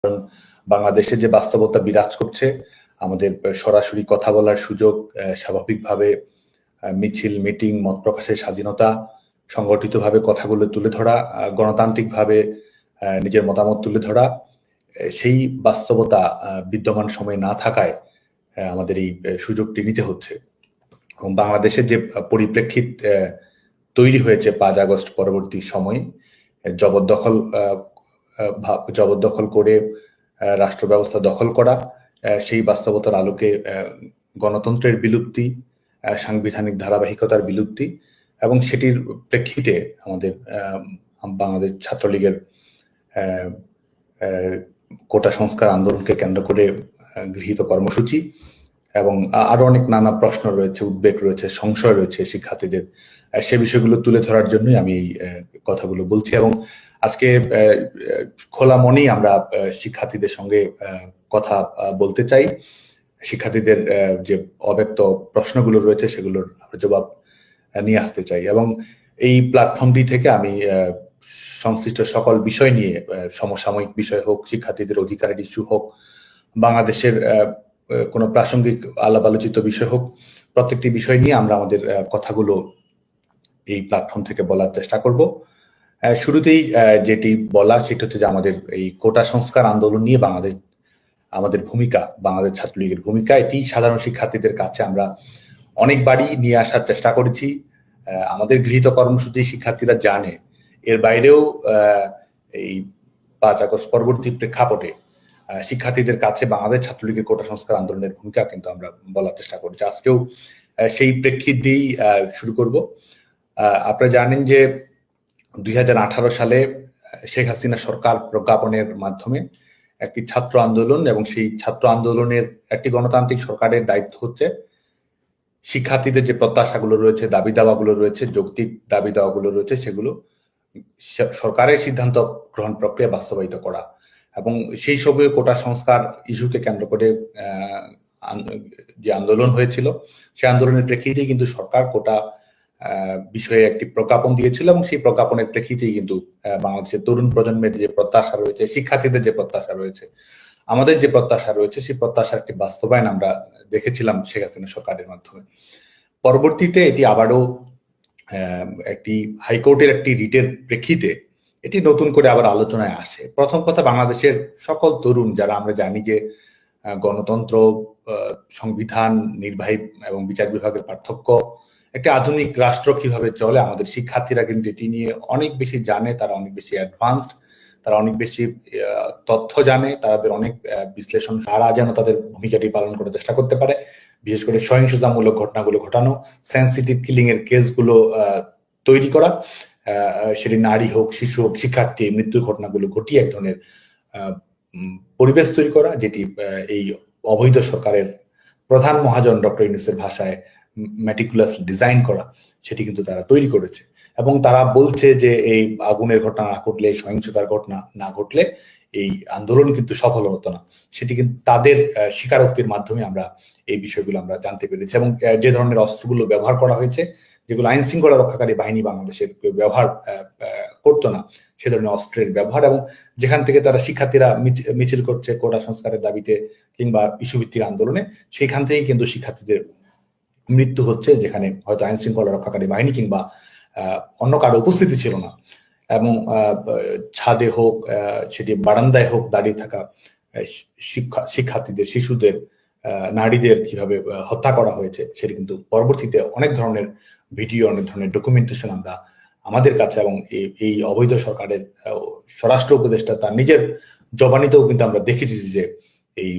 কারণ বাংলাদেশে যে বাস্তবতা বিরাজ করছে, আমাদের সরাসরি কথা বলার সুযোগ স্বাভাবিকভাবে মিছিল, মিটিং, মত প্রকাশের স্বাধীনতা, সংগঠিতভাবে কথাগুলো তুলে ধরা গণতান্ত্রিকভাবে নিজের মতামত তুলে ধরা সেই বাস্তবতা বিদ্যমান সময়ে না থাকায় আমাদের এই সুযোগটি নিতে হচ্ছে। এবং বাংলাদেশের যে পরিপ্রেক্ষিত তৈরি হয়েছে পাঁচ আগস্ট পরবর্তী সময়ে, জবরদখল জবরদখল করে রাষ্ট্র ব্যবস্থা দখল করা সেই বাস্তবতার আলোকে গণতন্ত্রের বিলুপ্তি সাংবিধানিক ধারাবাহিকতার বিলুপ্তি এবং সেটির প্রেক্ষিতে আমাদের বাংলাদেশ ছাত্রলীগের কোটা সংস্কার আন্দোলনকে কেন্দ্র করে গৃহীত কর্মসূচি এবং আরও অনেক নানা প্রশ্ন রয়েছে, উদ্বেগ রয়েছে, সংশয় রয়েছে শিক্ষার্থীদের। সে বিষয়গুলো তুলে ধরার জন্যই আমি এই কথাগুলো বলছি এবং আজকে খোলা মনেই আমরা শিক্ষার্থীদের সঙ্গে কথা বলতে চাই। শিক্ষার্থীদের যে অব্যক্ত প্রশ্নগুলো রয়েছে সেগুলোর জবাব নিয়ে আসতে চাই এবং এই প্ল্যাটফর্মটি থেকে আমি সংশ্লিষ্ট সকল বিষয় নিয়ে সমসাময়িক বিষয় হোক, শিক্ষার্থীদের অধিকারের ইস্যু হোক, বাংলাদেশের কোনো প্রাসঙ্গিক আলাপ আলোচিত বিষয় হোক, প্রত্যেকটি বিষয় নিয়ে আমরা আমাদের কথাগুলো এই প্ল্যাটফর্ম থেকে বলার চেষ্টা করব। শুরুতেই যেটি বলা সেটা হচ্ছে যে আমাদের এই কোটা সংস্কার আন্দোলন নিয়ে বাংলাদেশ, আমাদের ভূমিকা, বাংলাদেশ ছাত্রলীগের ভূমিকা, এটি সাধারণ শিক্ষার্থীদের কাছে আমরা অনেকবারই নিয়ে আসার চেষ্টা করেছি। আমাদের গৃহীত কর্মসূচি শিক্ষার্থীরা জানে। এর বাইরেও এই পাঁচ আগস্ট পরবর্তী প্রেক্ষাপটে শিক্ষার্থীদের কাছে বাংলাদেশ ছাত্রলীগের কোটা সংস্কার আন্দোলনের ভূমিকা কিন্তু আমরা বলার চেষ্টা করেছি। আজকেও সেই প্রেক্ষিত দিয়েই শুরু করব। আপনারা জানেন যে দুই হাজার আঠারো সালে শেখ হাসিনা সরকার প্রজ্ঞাপনের মাধ্যমে একটি ছাত্র আন্দোলন এবং সেই ছাত্র আন্দোলনের একটি গণতান্ত্রিক সরকারের দায়িত্ব হচ্ছে শিক্ষার্থীদের যে প্রত্যাশাগুলো রয়েছে, দাবি দাওয়াগুলো রয়েছে, যৌক্তিক দাবি দাওয়াগুলো রয়েছে, সেগুলো সরকারের সিদ্ধান্ত গ্রহণ প্রক্রিয়া বাস্তবায়িত করা এবং সেই সবে কোটা সংস্কার ইস্যুকে কেন্দ্র করে যে আন্দোলন হয়েছিল সেই আন্দোলনের প্রেক্ষিতেই কিন্তু সরকার কোটা বিষয়ে একটি প্রজ্ঞাপন দিয়েছিল এবং সেই প্রজ্ঞাপনের প্রেক্ষিতেই কিন্তু বাংলাদেশের তরুণ প্রজন্মের যে প্রত্যাশা রয়েছে, শিক্ষার্থীদের যে প্রত্যাশা রয়েছে, আমাদের যে প্রত্যাশা রয়েছে, সেই প্রত্যাশার একটি বাস্তবায়ন আমরা দেখেছিলাম শেখ হাসিনা সরকারের মাধ্যমে। পরবর্তীতে এটি আবারও একটি হাইকোর্টের একটি রিটের প্রেক্ষিতে এটি নতুন করে আবার আলোচনায় আসে। প্রথম কথা, বাংলাদেশের সকল তরুণ যারা আমরা জানি যে গণতন্ত্র সংবিধান, নির্বাহী এবং বিচার বিভাগের পার্থক্য একটি আধুনিক রাষ্ট্র কীভাবে চলে, আমাদের শিক্ষার্থীরা কিন্তু এটি নিয়ে অনেক বেশি জানে, তারা অনেক বেশি অ্যাডভান্সড তারা অনেক বেশি তথ্য জানে, তাদের অনেক বিশ্লেষণ, তারা যেন তাদের ভূমিকাটি পালন করার চেষ্টা করতে পারে। বিশেষ করে সহিংসতামূলক ঘটনাগুলো ঘটানো সেন্সিটিভ কিলিং এর কেসগুলো তৈরি করা সেটি নারী হোক, শিশু হোক, শিক্ষার্থী, মৃত্যুর ঘটনাগুলো ঘটিয়ে এক ধরনের পরিবেশ তৈরি করা, যেটি এই অবৈধ সরকারের প্রধান মহাজন ডক্টর ইউনুসের ভাষায় ম্যাটিকুলাস ডিজাইন করা, সেটি কিন্তু তারা তৈরি করেছে। এবং তারা বলছে যে এই আগুনের ঘটনা না ঘটলে, সহিংসতার ঘটনা না ঘটলে এই আন্দোলন কিন্তু সফল হতো না। সেটি কিন্তু তাদের স্বীকারোক্তির মাধ্যমে আমরা এই বিষয়গুলো আমরা জানতে পেরেছি। এবং যে ধরনের অস্ত্রগুলো ব্যবহার করা হয়েছে, যেগুলো আইন শৃঙ্খলা রক্ষাকারী বাহিনী বাংলাদেশের ব্যবহার করতো না, সে ধরনের অস্ত্রের ব্যবহার এবং যেখান থেকে তারা শিক্ষার্থীরা মিছিল করছে কোটা সংস্কারের দাবিতে কিংবা ইস্যুভিত্তিক আন্দোলনে, সেখান থেকেই কিন্তু শিক্ষার্থীদের মৃত্যু হচ্ছে যেখানে হয়তো আইন শৃঙ্খলা রক্ষাকারী বাহিনী কিংবা অন্য কারও উপস্থিতি ছিল না। এবং ছাদে হোক সেটি বারান্দায় হোক দাঁড়িয়ে থাকা শিক্ষা, শিক্ষার্থীদের, শিশুদের নারীদের কীভাবে হত্যা করা হয়েছে সেটি কিন্তু পরবর্তীতে অনেক ধরনের ভিডিও, অনেক ধরনের ডকুমেন্টেশন আমরা আমাদের কাছে এবং এই অবৈধ সরকারের স্বরাষ্ট্র উপদেষ্টা তার নিজের জবানিতেও কিন্তু আমরা দেখেছি যে এই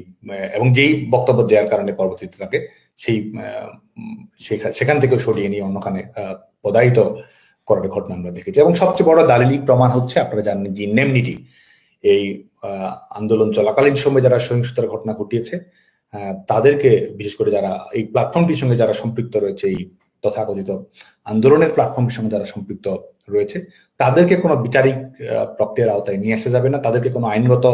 এবং যেই বক্তব্য দেওয়ার কারণে পরবর্তীতে তাকে সেই সেখান থেকে সরিয়ে নিয়ে অন্যখানে পদায়িত করার ঘটনা আমরা দেখেছি। এবং সবচেয়ে বড় দালিলিক প্রমাণ হচ্ছে, আপনারা জানেন যে ইন্ডেমনিটি এই আন্দোলন চলাকালীন সময় যারা সহিংসতার ঘটনা ঘটিয়েছে তাদেরকে, বিশেষ করে যারা এই প্ল্যাটফর্মটির সঙ্গে যারা সম্পৃক্ত রয়েছে, এই তথাকথিত আন্দোলনের প্ল্যাটফর্মের সঙ্গে যারা সম্পৃক্ত রয়েছে, তাদেরকে কোনো বিচারিক প্রক্রিয়ার আওতায় নিয়ে আসা যাবে না। তাদেরকে কোনো আইনগত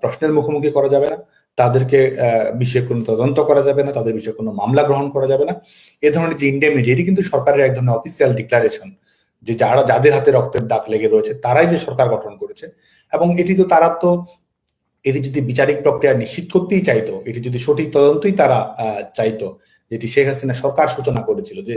প্রশ্নের মুখোমুখি করা যাবে না। তাদেরকে বিষয়ে কোনো তদন্ত করা যাবে না, তাদের বিষয়ে কোনো মামলা গ্রহণ করা যাবে না। এ ধরনের যে ইন্ডেমিটি এটি কিন্তু সরকারের এক ধরনের অফিসিয়াল ডিক্লারেশন যে যারা, যাদের হাতে রক্তের দাগ লেগে রয়েছে, তারাই যে সরকার গঠন করেছে। এবং এটি তো তারা তো, এটি যদি বিচারিক প্রক্রিয়া নিশ্চিত করতেই চাইতো, এটি যদি সঠিক তদন্তই তারা চাইতো, যেটি শেখ হাসিনা সরকার সূচনা করেছিল, যে